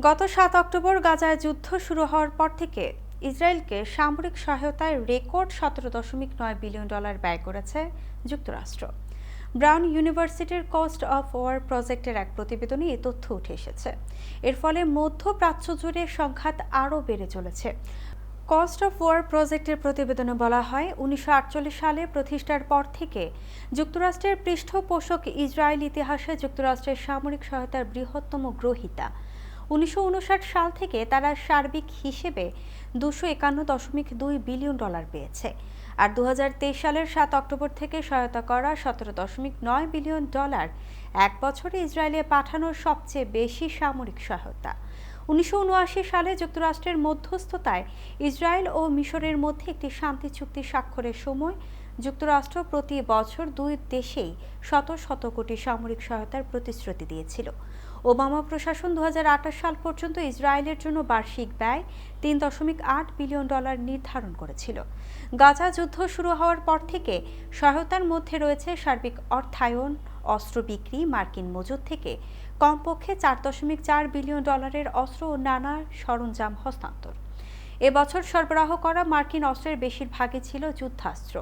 গত সাত অক্টোবর গাজায় যুদ্ধ শুরু হওয়ার পর থেকে ইসরায়েলকে সামরিক সহায়তায় রেকর্ড সতেরো দশমিক নয় বিলিয়ন ডলার ব্যয় করেছে যুক্তরাষ্ট্র। ব্রাউন ইউনিভার্সিটির কস্ট অফ ওয়ার প্রজেক্টের এক প্রতিবেদনে এ তথ্য উঠে এসেছে। এর ফলে মধ্যপ্রাচ্য জুড়ে সংঘাত আরও বেড়ে চলেছে। কস্ট অফ ওয়ার প্রজেক্টের প্রতিবেদনে বলা হয়, উনিশশো আটচল্লিশ সালে প্রতিষ্ঠার পর থেকে যুক্তরাষ্ট্রের পৃষ্ঠপোষক ইসরায়েল ইতিহাসে যুক্তরাষ্ট্রের সামরিক সহায়তার বৃহত্তম গ্রহীতা। উনিশশো উনষাট সাল থেকে তারা সার্বিক হিসেবে দুশো একান্ন দশমিক দুই বিলিয়ন ডলার পেয়েছে। আর দু হাজার তেইশ সালের সাত অক্টোবর থেকে সহায়তা করা সতেরো দশমিক নয় বিলিয়ন ডলার এক বছরে ইসরায়েলে পাঠানো সবচেয়ে বেশি সামরিক সহায়তা। উনিশশো উনআশি সালে যুক্তরাষ্ট্রের মধ্যস্থতায় ইসরায়েল ও মিশরের মধ্যে একটি শান্তি চুক্তি স্বাক্ষরের সময় যুক্তরাষ্ট্র প্রতি বছর দুই দেশেই শত শত কোটি সামরিক সহায়তার প্রতিশ্রুতি দিয়েছিল। ওবামা প্রশাসন দু হাজার আঠাশ সাল পর্যন্ত ইসরায়েলের জন্য বার্ষিক ব্যয় তিন দশমিক আট বিলিয়ন ডলার নির্ধারণ করেছিল। গাজা যুদ্ধ শুরু হওয়ার পর থেকে সহায়তার মধ্যে রয়েছে সার্বিক অর্থায়ন, অস্ত্র বিক্রি, মার্কিন মজুদ থেকে কমপক্ষে চার দশমিক চার বিলিয়ন ডলারের অস্ত্র ও নানা সরঞ্জাম হস্তান্তর। এবছর সরবরাহ করা মার্কিন অস্ত্রের বেশিরভাগই ছিল যুদ্ধাস্ত্র।